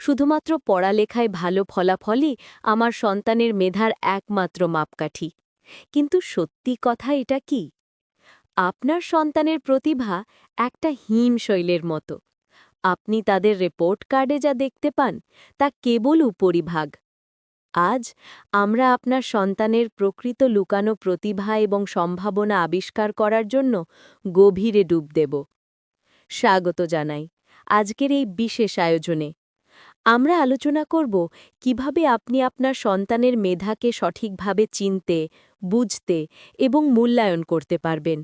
শুধুমাত্র পড়ালেখায় ভালো ফলাফলই আমার সন্তানের মেধার একমাত্র মাপকাঠি। কিন্তু সত্যি কথা এটা কি? আপনার সন্তানের প্রতিভা একটা হিমশৈলের মতো। আপনি তাদের রিপোর্ট কার্ডে যা দেখতে পান, তা কেবল উপরিভাগ। আজ আমরা আপনার সন্তানের প্রকৃত লুকানো প্রতিভা এবং সম্ভাবনা আবিষ্কার করার জন্য গভীরে ডুব দেব। স্বাগত জানাই আজকের এই বিশেষ আয়োজনে। আমরা আলোচনা করব কীভাবে আপনি আপনার সন্তানের মেধাকে সঠিকভাবে চিনতে, বুঝতে এবং মূল্যায়ন করতে পারবেন।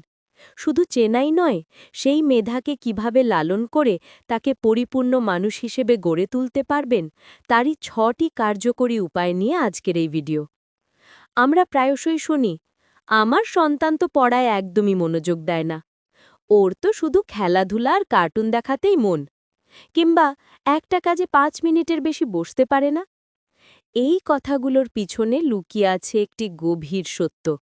শুধু চেনাই নয়, সেই মেধাকে কীভাবে লালন করে তাকে পরিপূর্ণ মানুষ হিসেবে গড়ে তুলতে পারবেন, তারই ছটি কার্যকরী উপায় নিয়ে আজকের এই ভিডিও। আমরা প্রায়শই শুনি, আমার সন্তান তো পড়ায় একদমই মনোযোগ দেয় না। ওর তো শুধু খেলাধুলা আর কার্টুন দেখাতেই মন। কিংবা একটা কাজে পাঁচ মিনিটের বেশি বসতে পারে না? এই কথাগুলোর পিছনে লুকিয়ে আছে একটি গভীর সত্য।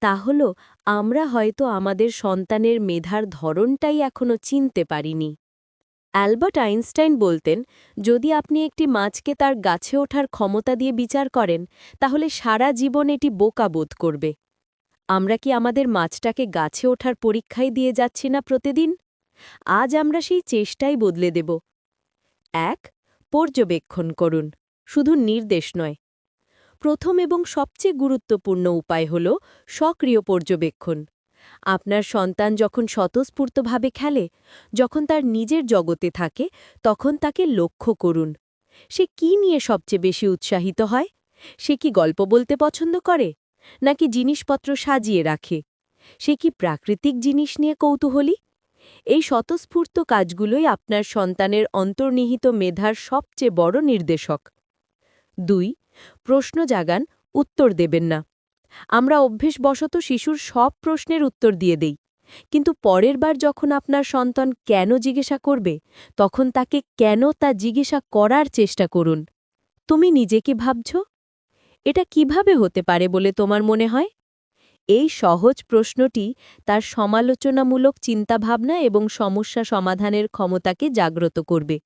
তা হল, আমরা হয়তো আমাদের সন্তানের মেধার ধরনটাই এখনও চিনতে পারিনি। অ্যালবার্ট আইনস্টাইন বলতেন, যদি আপনি একটি মাছকে তার গাছে ওঠার ক্ষমতা দিয়ে বিচার করেন, তাহলে সারা জীবন এটি বোকা বোধ করবে। আমরা কি আমাদের মাছটাকে গাছে ওঠার পরীক্ষায় দিয়ে যাচ্ছি না প্রতিদিন? আজ আমরা সেই চেষ্টাই বদলে দেব। এক, পর্যবেক্ষণ করুন, শুধু নির্দেশ নয়। প্রথম এবং সবচেয়ে গুরুত্বপূর্ণ উপায় হল সক্রিয় পর্যবেক্ষণ। আপনার সন্তান যখন স্বতঃস্ফূর্তভাবে খেলে, যখন তার নিজের জগতে থাকে, তখন তাকে লক্ষ্য করুন। সে কি নিয়ে সবচেয়ে বেশি উৎসাহিত হয়? সে কি গল্প বলতে পছন্দ করে, নাকি জিনিসপত্র সাজিয়ে রাখে? সে কি প্রাকৃতিক জিনিস নিয়ে কৌতূহলী? এই স্বতঃস্ফূর্ত কাজগুলোই আপনার সন্তানের অন্তর্নিহিত মেধার সবচেয়ে বড় নির্দেশক। দুই, প্রশ্ন জাগান, উত্তর দেবেন না। আমরা অভ্যেসবশত শিশুর সব প্রশ্নের উত্তর দিয়ে দেই, কিন্তু পরের বার যখন আপনার সন্তান কেন জিজ্ঞাসা করবে, তখন তাকে কেন তা জিজ্ঞাসা করার চেষ্টা করুন। তুমি নিজে কি ভাবছ? এটা কীভাবে হতে পারে বলে তোমার মনে হয়? এই সহজ প্রশ্নটি তার সমালোচনামূলক চিন্তাভাবনা এবং সমস্যা সমাধানের ক্ষমতাকে জাগ্রত করবে।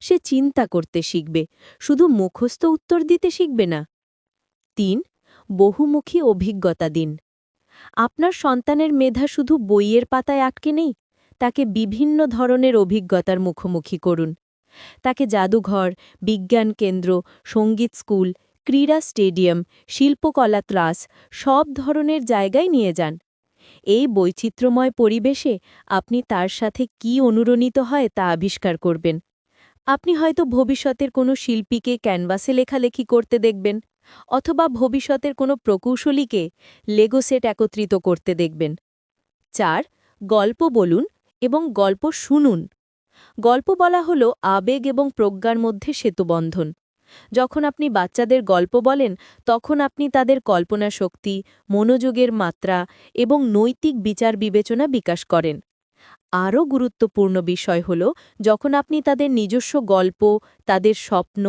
সে চিন্তা করতে শিখবে, শুধু মুখস্থ উত্তর দিতে শিখবে না। তিন, বহুমুখী অভিজ্ঞতা দিন। আপনার সন্তানের মেধা শুধু বইয়ের পাতায় আটকে নেই, তাকে বিভিন্ন ধরনের অভিজ্ঞতার মুখোমুখি করুন। তাকে জাদুঘর, বিজ্ঞান কেন্দ্র, সংগীত স্কুল ক্রীড়া স্টেডিয়াম, শিল্পকলা ক্লাস সব ধরনের জায়গায় নিয়ে যান। এই বৈচিত্র্যময় পরিবেশে আপনি তার সাথে কি অনুরণিত হয় তা আবিষ্কার করবেন। আপনি হয়তো ভবিষ্যতের কোনো শিল্পীকে ক্যানভাসে লেখালেখি করতে দেখবেন, অথবা ভবিষ্যতের কোনো প্রকৌশলীকে লেগো সেট একত্রিত করতে দেখবেন। চার, গল্প বলুন এবং গল্প শুনুন। গল্প বলা হল আবেগ এবং প্রজ্ঞার মধ্যে সেতুবন্ধন। যখন আপনি বাচ্চাদের গল্প বলেন, তখন আপনি তাদের কল্পনা শক্তি, মনোযোগের মাত্রা এবং নৈতিক বিচার বিবেচনা বিকাশ করেন। আরও গুরুত্বপূর্ণ বিষয় হল, যখন আপনি তাদের নিজস্ব গল্প, তাদের স্বপ্ন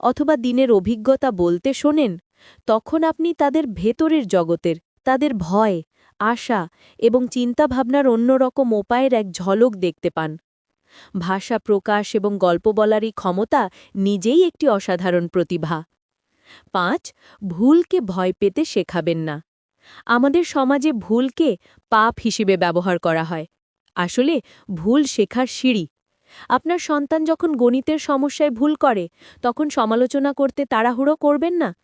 অথবা দিনের অভিজ্ঞতা বলতে শোনেন, তখন আপনি তাদের ভেতরের জগতের, তাদের ভয়, আশা এবং চিন্তাভাবনার অন্যরকম উপায়ের এক ঝলক দেখতে পান। ভাষা প্রকাশ এবং গল্প বলারই ক্ষমতা নিজেই একটি অসাধারণ প্রতিভা। পাঁচ, ভুলকে ভয় পেতে শেখাবেন না। আমাদের সমাজে ভুলকে পাপ হিসেবে ব্যবহার করা হয়। আসলে, ভুল শেখার সিঁড়ি। আপনার সন্তান যখন গণিতের সমস্যায় ভুল করে, তখন সমালোচনা করতে তাড়াহুড়ো করবেন না?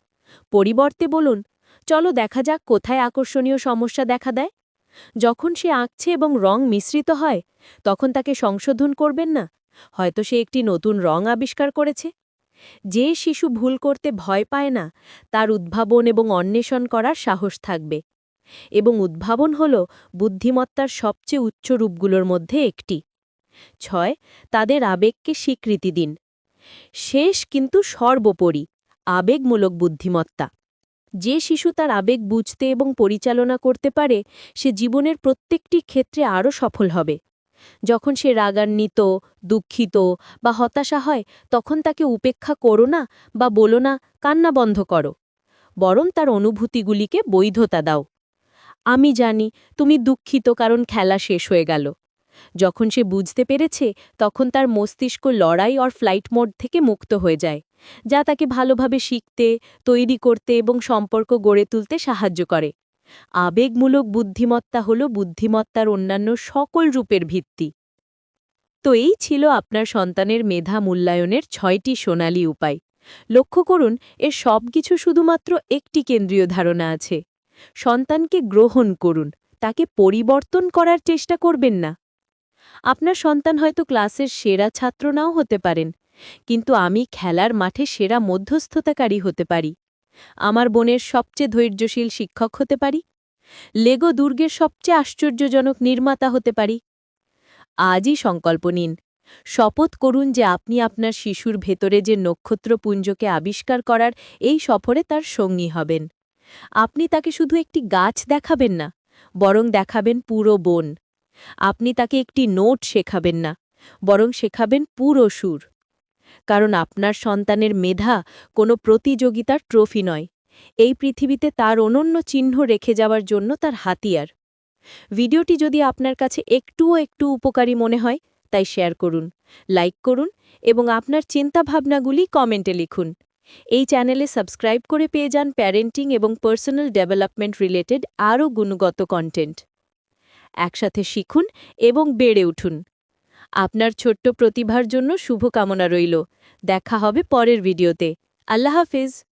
পরিবর্তে বলুন, চলো দেখা যাক কোথায় আকর্ষণীয় সমস্যা দেখা দেয় যখন সে আঁকছে এবং রং মিশ্রিত হয়, তখন তাকে সংশোধন করবেন না। হয়তো সে একটি নতুন রং আবিষ্কার করেছে। যে শিশু ভুল করতে ভয় পায় না, তার উদ্ভাবন এবং অন্বেষণ করার সাহস থাকবে। এবং উদ্ভাবন হল বুদ্ধিমত্তার সবচেয়ে উচ্চ রূপগুলোর মধ্যে একটি। ছয়, তাদের আবেগকে স্বীকৃতি দিন। শেষ কিন্তু সর্বোপরি, আবেগমূলক বুদ্ধিমত্তা। যে শিশু তার আবেগ বুঝতে এবং পরিচালনা করতে পারে, সে জীবনের প্রত্যেকটি ক্ষেত্রে আরও সফল হবে। যখন সে রাগান্বিত, দুঃখিত বা হতাশা হয়, তখন তাকে উপেক্ষা করো না বা বলো না, কান্না বন্ধ করো। বরং তার অনুভূতিগুলিকে বৈধতা দাও। আমি জানি তুমি দুঃখিত কারণ খেলা শেষ হয়ে গেল। যখন সে বুঝতে পেরেছে, তখন তার মস্তিষ্ক লড়াই অর ফ্লাইট মোড থেকে মুক্ত হয়ে যায়। যা তাকে ভালোভাবে শিখতে, তৈরি করতে এবং সম্পর্ক গড়ে তুলতে সাহায্য করে। আবেগমূলক বুদ্ধিমত্তা হল বুদ্ধিমত্তার অন্যান্য সকল রূপের ভিত্তি। তো এই ছিল আপনার সন্তানের মেধা মূল্যায়নের ছয়টি সোনালি উপায়। লক্ষ্য করুন, এর সব কিছু শুধুমাত্র একটি কেন্দ্রীয় ধারণা আছে। সন্তানকে গ্রহণ করুন, তাকে পরিবর্তন করার চেষ্টা করবেন না। আপনার সন্তান হয়তো ক্লাসের সেরা ছাত্র নাও হতে পারেন কিন্তু আমি খেলার মাঠে সেরা মধ্যস্থতাকারী হতে পারি। আমার বোনের সবচেয়ে ধৈর্যশীল শিক্ষক হতে পারি। লেগো দুর্গের সবচেয়ে আশ্চর্যজনক নির্মাতা হতে পারি। আজই সংকল্প নিন। শপথ করুন যে আপনি আপনার শিশুর ভেতরে যে নক্ষত্রপুঞ্জকে আবিষ্কার করার এই সফরে তার সঙ্গী হবেন। আপনি তাকে শুধু একটি গাছ দেখাবেন না, বরং দেখাবেন পুরো বন। আপনি তাকে একটি নোট শেখাবেন না, বরং শেখাবেন পুরো সুর। কারণ আপনার সন্তানের মেধা কোনো প্রতিযোগিতার ট্রফি নয়। এই পৃথিবীতে তার অনন্য চিহ্ন রেখে যাওয়ার জন্য তার হাতিয়ার। ভিডিওটি যদি আপনার কাছে একটুও একটু উপকারী মনে হয়, তাই শেয়ার করুন, লাইক করুন এবং আপনার চিন্তাভাবনাগুলি কমেন্টে লিখুন। এই চ্যানেলে সাবস্ক্রাইব করে পেয়ে যান প্যারেন্টিং এবং পার্সোনাল ডেভেলপমেন্ট রিলেটেড আরও গুণগত কন্টেন্ট। একসাথে শিখুন এবং বেড়ে উঠুন। আপনার ছোট্ট প্রতিভার জন্য শুভকামনা রইল। দেখা হবে পরের ভিডিওতে। আল্লাহ হাফিজ।